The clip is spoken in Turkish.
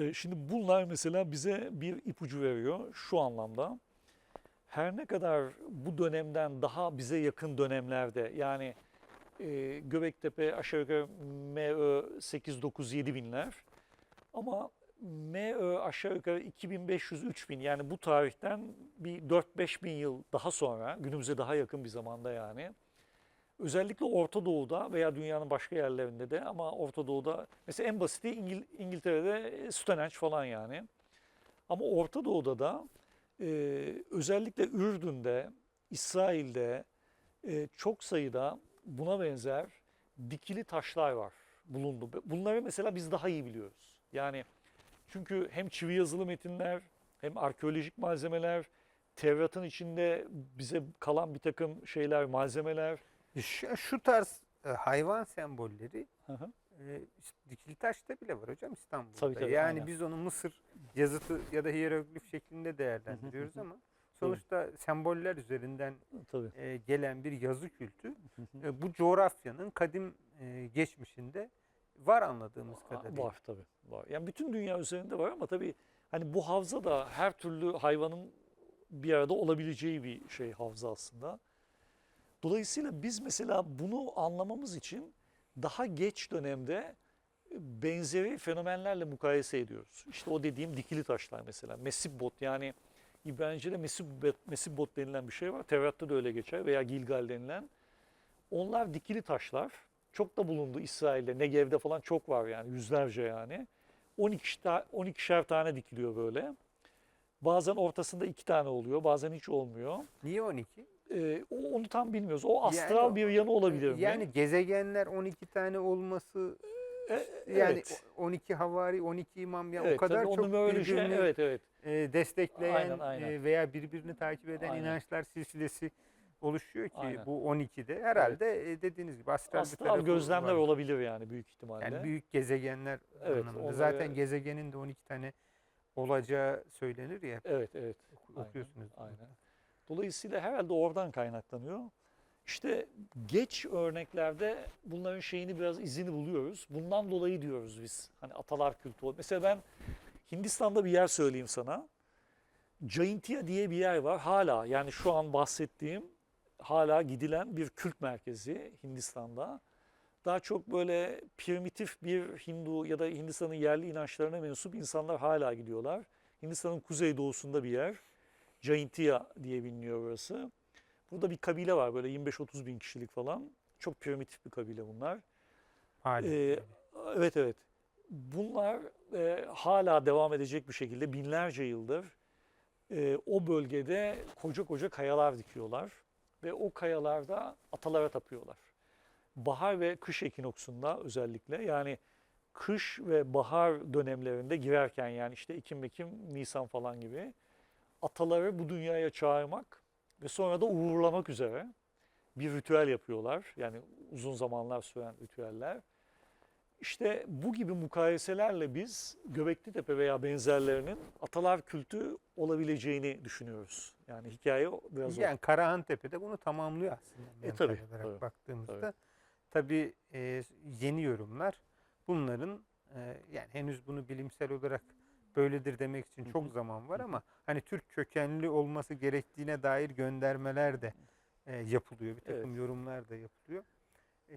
E, Şimdi bunlar mesela bize bir ipucu veriyor şu anlamda. Her ne kadar bu dönemden daha bize yakın dönemlerde yani e, Göbektepe aşağı yukarı MÖ 8-9-7 binler ama MÖ aşağı yukarı 2500-3000 yani bu tarihten bir 4-5 bin yıl daha sonra günümüze daha yakın bir zamanda yani özellikle Orta Doğu'da veya dünyanın başka yerlerinde de ama Orta Doğu'da mesela en basiti İngil- İngiltere'de Stonehenge falan yani. Ama Orta Doğu'da da e, özellikle Ürdün'de, İsrail'de e, çok sayıda buna benzer dikili taşlar var bulundu. Bunları mesela biz daha iyi biliyoruz. Yani çünkü hem çivi yazılı metinler hem arkeolojik malzemeler, Tevrat'ın içinde bize kalan bir takım şeyler, malzemeler. Şu, şu tarz e, hayvan sembolleri Hı hı. e, işte dikili taşta bile var hocam İstanbul'da. Tabii, tabii, yani aynen. biz onu Mısır yazıtı ya da hieroglif şeklinde değerlendiriyoruz ama sonuçta semboller üzerinden Tabii. e, gelen bir yazı kültü e, bu coğrafyanın kadim e, geçmişinde var anladığımız kadarıyla. Var tabii. Var. Yani bütün dünya üzerinde var ama tabii hani bu havza da her türlü hayvanın bir arada olabileceği bir şey havza aslında. Dolayısıyla biz mesela bunu anlamamız için daha geç dönemde benzeri fenomenlerle mukayese ediyoruz. İşte o dediğim dikili taşlar mesela. Mesibot yani İbranice'de Mesibot denilen bir şey var. Tevrat'ta da öyle geçer veya Gilgal denilen. Onlar dikili taşlar. Çok da bulundu İsrail'de, Negev'de falan çok var yani yüzlerce yani. 12 ta 12'şer tane dikiliyor böyle. Bazen ortasında iki tane oluyor, bazen hiç olmuyor. Niye 12? Ee, o- onu tam bilmiyoruz. O astral Yani bir yanı olabilir mi? Yani gezegenler 12 tane olması E, yani evet. 12 havari, 12 imam ya evet, o kadar tabii çok numeroloji, birbirini evet evet. e, destekleyen Aynen, aynen. e, veya birbirini takip eden Aynen. inançlar silsilesi oluşuyor ki Aynen. bu 12'de herhalde e, dediğiniz gibi astral, bir Astral tarafı gözlemler var. olabilir yani büyük ihtimalle. Yani büyük gezegenler Evet, anlamında. onları- Zaten gezegenin de 12 tane olacağı söylenir ya. Evet evet. Aynen, okuyorsunuz. Aynen. Dolayısıyla herhalde oradan kaynaklanıyor. İşte geç örneklerde bunların şeyini biraz izini buluyoruz. Bundan dolayı diyoruz biz. Hani atalar kültü. Mesela ben Hindistan'da bir yer söyleyeyim sana. Jaintia diye bir yer var. Hala yani şu an bahsettiğim hala gidilen bir kült merkezi Hindistan'da. Daha çok böyle primitif bir Hindu ya da Hindistan'ın yerli inançlarına mensup insanlar hala gidiyorlar. Hindistan'ın kuzeydoğusunda bir yer. Jaintia diye biliniyor burası. Burada bir kabile var böyle 25-30 bin kişilik falan. Çok primitif bir kabile bunlar. Hala. Ee, evet evet. Bunlar e, hala devam edecek bir şekilde binlerce yıldır e, o bölgede koca koca kayalar dikiyorlar. Ve o kayalarda atalara tapıyorlar. Bahar ve kış ekinoksunda özellikle yani kış ve bahar dönemlerinde girerken yani işte Ekim, Ekim, Nisan falan gibi ataları bu dünyaya çağırmak ve sonra da uğurlamak üzere bir ritüel yapıyorlar. Yani uzun zamanlar süren ritüeller. İşte bu gibi mukayeselerle biz Göbekli Tepe veya benzerlerinin atalar kültü olabileceğini düşünüyoruz. Yani hikaye biraz. Yani Karahan Tepe'de bunu tamamlıyor aslında. E, tabii, tabii, baktığımızda. tabii. Tabii e, yeni yorumlar bunların e, yani henüz bunu bilimsel olarak böyledir demek için çok zaman var ama hani Türk kökenli olması gerektiğine dair göndermeler de e, yapılıyor. Bir takım Evet. yorumlar da yapılıyor.